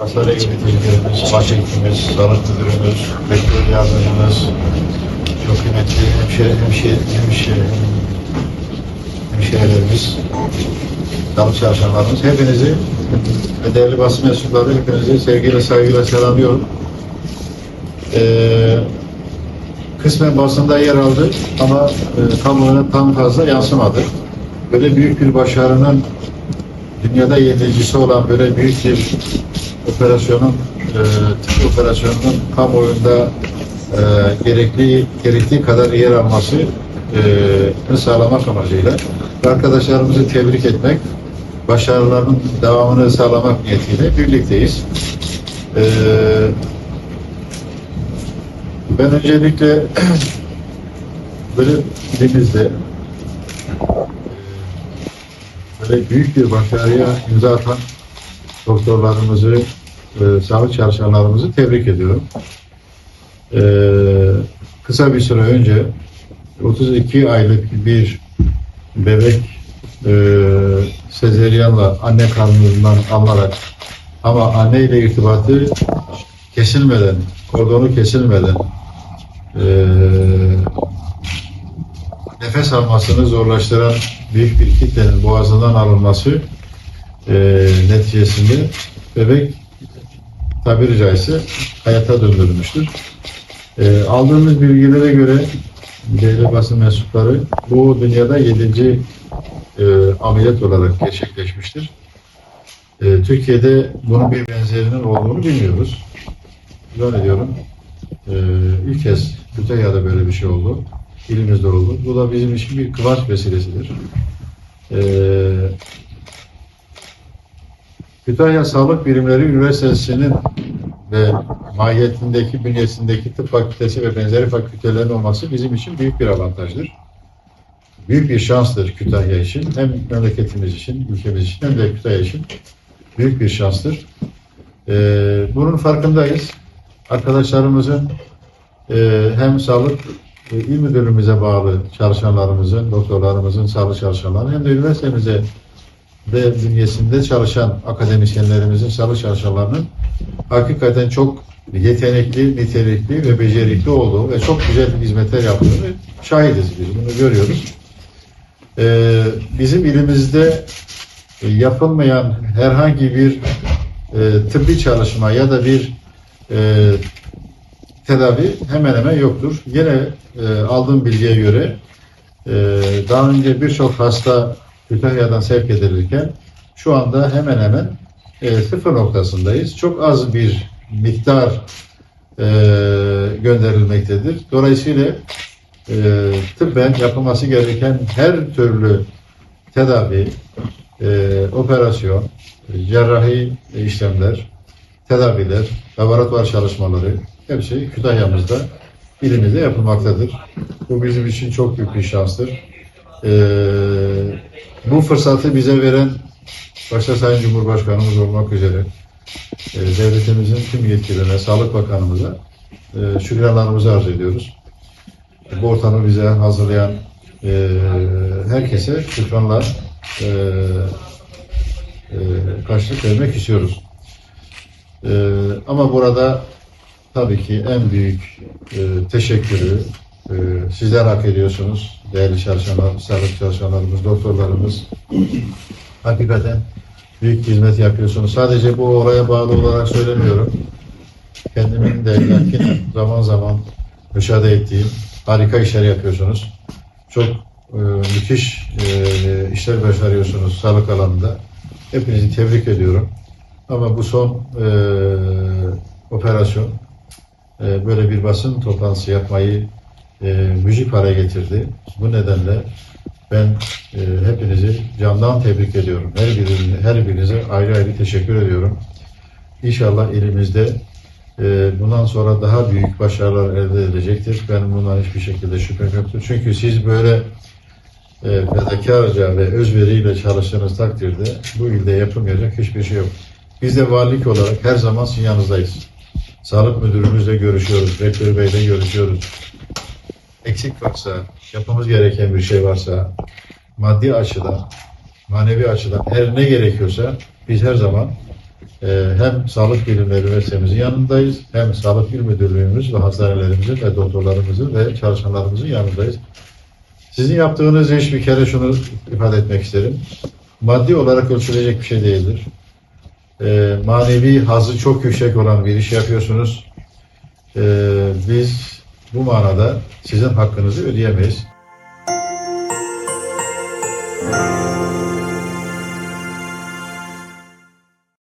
hastane yöneticilerimiz, başhekimimiz, sağlık müdürümüz, rektör yardımcımız, çok kıymetli hemşire, hemşire, hemşire, hemşirelerimiz, sağlık çalışanlarımız, hepinizi ve değerli basın mensupları hepinizi sevgiyle, saygıyla selamlıyorum. Ee, kısmen basında yer aldı ama e, kamuoyuna tam fazla yansımadı. Böyle büyük bir başarının dünyada yenilicisi olan böyle büyük bir operasyonun e, tıp operasyonunun kamuoyunda e, gerekli gerektiği kadar yer alması e, sağlamak amacıyla arkadaşlarımızı tebrik etmek, başarılarının devamını sağlamak niyetiyle birlikteyiz. E, ben öncelikle böyle elimizde böyle büyük bir başarıya imza atan doktorlarımızı, e, sağlık çalışanlarımızı tebrik ediyorum. E, kısa bir süre önce 32 aylık bir bebek e, sezeryanla anne karnından alınarak ama anne ile irtibatı kesilmeden, kordonu kesilmeden e, nefes almasını zorlaştıran büyük bir kitlenin boğazından alınması e, neticesinde bebek tabiri caizse hayata döndürülmüştür. E, aldığımız bilgilere göre değerli basın mensupları bu dünyada 7. E, ameliyat olarak gerçekleşmiştir. E, Türkiye'de bunun bir benzerinin olduğunu bilmiyoruz. Zannediyorum e, ilk kez Kütahya'da böyle bir şey oldu. İlimizde oldu. Bu da bizim için bir kıvanç vesilesidir. E, Kütahya Sağlık Bilimleri Üniversitesi'nin ve mahiyetindeki, bünyesindeki tıp fakültesi ve benzeri fakültelerin olması bizim için büyük bir avantajdır. Büyük bir şanstır Kütahya için. Hem memleketimiz için, ülkemiz için hem de Kütahya için büyük bir şanstır. Ee, bunun farkındayız. Arkadaşlarımızın e, hem sağlık e, il müdürlüğümüze bağlı çalışanlarımızın, doktorlarımızın, sağlık çalışanları hem de üniversitemize ve bünyesinde çalışan akademisyenlerimizin, sağlık çalışanlarının hakikaten çok yetenekli, nitelikli ve becerikli olduğu ve çok güzel hizmetler yaptığını şahidiz biz. Bunu görüyoruz. Ee, bizim ilimizde e, yapılmayan herhangi bir e, tıbbi çalışma ya da bir e, tedavi hemen hemen yoktur. Yine e, aldığım bilgiye göre e, daha önce birçok hasta Kütahya'dan sevk edilirken şu anda hemen hemen e, sıfır noktasındayız. Çok az bir miktar e, gönderilmektedir. Dolayısıyla e, tıbben yapılması gereken her türlü tedavi, e, operasyon, e, cerrahi işlemler, tedaviler, laboratuvar çalışmaları hepsi Kütahya'mızda, ilimizde yapılmaktadır. Bu bizim için çok büyük bir şanstır. Ee, bu fırsatı bize veren başta Sayın Cumhurbaşkanımız olmak üzere e, devletimizin tüm yetkililerine, Sağlık Bakanımıza e, şükranlarımızı arz ediyoruz. Bu ortamı bize hazırlayan e, herkese şükranlar karşılık vermek istiyoruz. Ama burada tabii ki en büyük teşekkürü e, sizler hak ediyorsunuz. Değerli çalışanlar, sağlık çalışanlarımız, doktorlarımız. Hakikaten büyük hizmet yapıyorsunuz. Sadece bu oraya bağlı olarak söylemiyorum. Kendimin de yakinen zaman zaman müşahede ettiğim harika işler yapıyorsunuz. Çok e, müthiş e, işler başarıyorsunuz sağlık alanında. Hepinizi tebrik ediyorum. Ama bu son e, operasyon e, böyle bir basın toplantısı yapmayı e, müzik hale getirdi. Bu nedenle ben e, hepinizi candan tebrik ediyorum. Her, birini, her birinize ayrı ayrı teşekkür ediyorum. İnşallah elimizde e, bundan sonra daha büyük başarılar elde edilecektir. Ben bundan hiçbir şekilde şüphem yoktur. Çünkü siz böyle e, fedakarca ve özveriyle çalıştığınız takdirde bu ilde yapılmayacak hiçbir şey yok. Biz de valilik olarak her zaman sizin yanınızdayız. Sağlık müdürümüzle görüşüyoruz, rektör beyle görüşüyoruz. Eksik varsa, yapmamız gereken bir şey varsa, maddi açıdan, manevi açıdan her ne gerekiyorsa biz her zaman Ee, hem Sağlık Bilimleri Üniversitemizin yanındayız, hem Sağlık İl Müdürlüğümüz ve hastanelerimizin ve doktorlarımızın ve çalışanlarımızın yanındayız. Sizin yaptığınız iş bir kere şunu ifade etmek isterim. Maddi olarak ölçülecek bir şey değildir. Ee, manevi hazı çok yüksek olan bir iş yapıyorsunuz. Ee, biz bu manada sizin hakkınızı ödeyemeyiz.